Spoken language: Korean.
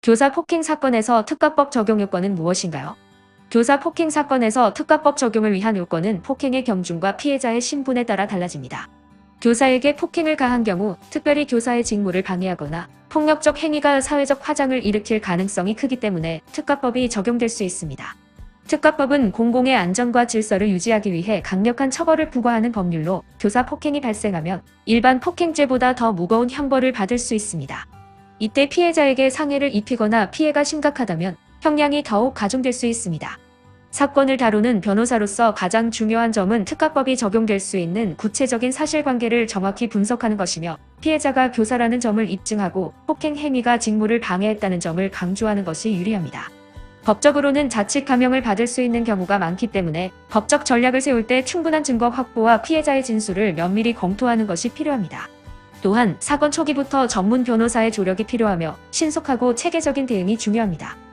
교사 폭행 사건에서 특가법 적용 요건은 무엇인가요? 교사 폭행 사건에서 특가법 적용을 위한 요건은 폭행의 경중과 피해자의 신분에 따라 달라집니다. 교사에게 폭행을 가한 경우 특별히 교사의 직무를 방해하거나 폭력적 행위가 사회적 화장을 일으킬 가능성이 크기 때문에 특가법이 적용될 수 있습니다. 특가법은 공공의 안전과 질서를 유지하기 위해 강력한 처벌을 부과하는 법률로 교사 폭행이 발생하면 일반 폭행죄보다 더 무거운 형벌을 받을 수 있습니다. 이때 피해자에게 상해를 입히거나 피해가 심각하다면 형량이 더욱 가중될 수 있습니다. 사건을 다루는 변호사로서 가장 중요한 점은 특가법이 적용될 수 있는 구체적인 사실관계를 정확히 분석하는 것이며 피해자가 교사라는 점을 입증하고 폭행 행위가 직무를 방해했다는 점을 강조하는 것이 유리합니다. 법적으로는 자칫 감형을 받을 수 있는 경우가 많기 때문에 법적 전략을 세울 때 충분한 증거 확보와 피해자의 진술을 면밀히 검토하는 것이 필요합니다. 또한 사건 초기부터 전문 변호사의 조력이 필요하며 신속하고 체계적인 대응이 중요합니다.